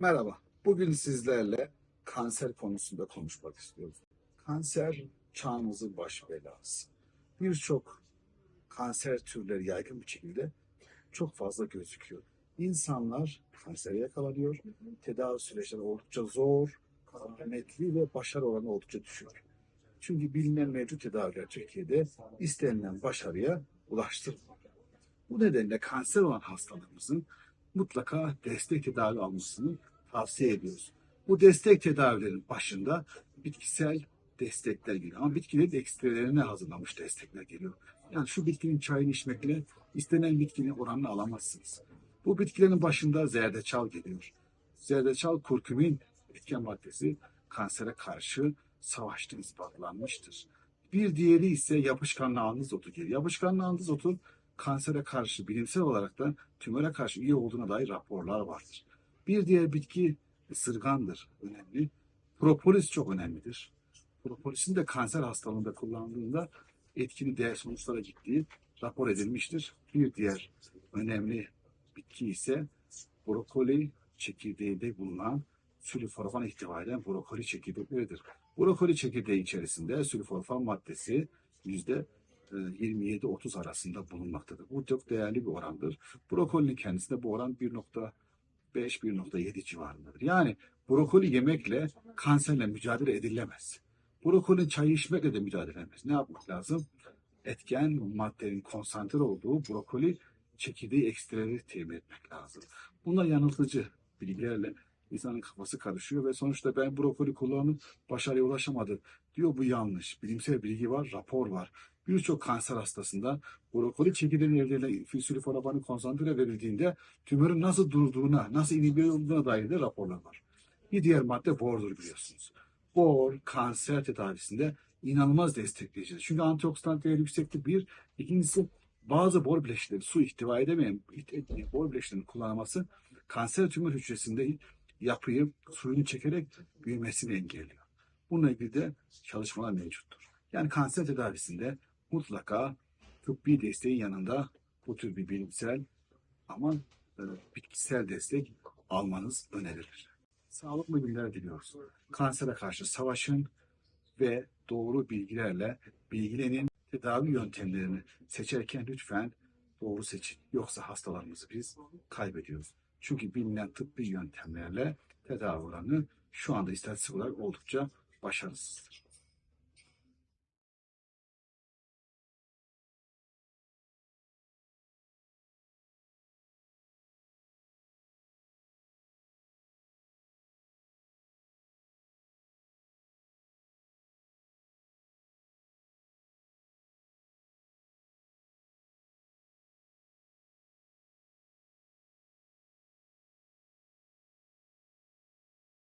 Merhaba. Bugün sizlerle kanser konusunda konuşmak istiyoruz. Kanser çağımızın baş belası. Birçok kanser türleri yaygın bir şekilde çok fazla gözüküyor. İnsanlar kansere yakalanıyor. Tedavi süreçleri oldukça zor, zahmetli ve başarı oranı oldukça düşük. Çünkü bilinen mevcut tedaviler Türkiye'de istenilen başarıya ulaştırmıyor. Bu nedenle kanser olan hastalarımızın mutlaka destek tedavi almasını tavsiye ediyoruz. Bu destek tedavilerin başında bitkisel destekler geliyor. Ama bitkilerin ekstrelerine hazırlanmış destekler geliyor. Yani şu bitkinin çayını içmekle istenen bitkinin oranını alamazsınız. Bu bitkilerin başında zerdeçal geliyor. Zerdeçal kurkumin etken maddesi kansere karşı savaştığı ispatlanmıştır. Bir diğeri ise yapışkanlı andız otu geliyor. Yapışkanlı andız otu kansere karşı bilimsel olarak da tümöre karşı iyi olduğuna dair raporlar vardır. Bir diğer bitki ısırgandır önemli. Propolis çok önemlidir. Propolisin de kanser hastalığında kullandığında etkili değer sonuçlara gittiği rapor edilmiştir. Bir diğer önemli bitki ise brokoli çekirdeğinde bulunan sülforfan ihtiva eden brokoli çekirdekleridir. Brokoli çekirdeği içerisinde sülforfan maddesi yüzde e, 27-30 arasında bulunmaktadır. Bu çok değerli bir orandır. Brokolinin kendisinde bu oran 1.5-1.7 civarındadır. Yani brokoli yemekle kanserle mücadele edilemez. Brokoli çayı içmekle de mücadele edilemez. Ne yapmak lazım? Etken maddenin konsantre olduğu brokoli çekirdeği ekstreleri temin etmek lazım. Bunlar yanıltıcı bilgilerle insanın kafası karışıyor ve sonuçta ben brokoli kullanıp başarıya ulaşamadım diyor bu yanlış. Bilimsel bilgi var, rapor var. Birçok kanser hastasında brokoli çekirdeğinin elde edilen sülforabanın konsantre verildiğinde tümörün nasıl durduğuna, nasıl inhibe dair de raporlar var. Bir diğer madde bordur biliyorsunuz. Bor kanser tedavisinde inanılmaz destekleyicidir. Çünkü antioksidan değeri yüksektir bir. İkincisi bazı bor bileşikleri su ihtiva edemeyen bor bileşiklerinin kullanılması kanser tümör hücresinde yapıyı suyunu çekerek büyümesini engelliyor. Bununla ilgili de çalışmalar mevcuttur. Yani kanser tedavisinde mutlaka tıbbi desteğin yanında bu tür bir bilimsel ama e, bitkisel destek almanız önerilir. Sağlıklı günler diliyoruz. Kansere karşı savaşın ve doğru bilgilerle bilgilenin tedavi yöntemlerini seçerken lütfen doğru seçin. Yoksa hastalarımızı biz kaybediyoruz. Çünkü bilinen tıbbi yöntemlerle tedavi oranı şu anda istatistik olarak oldukça başarısızdır.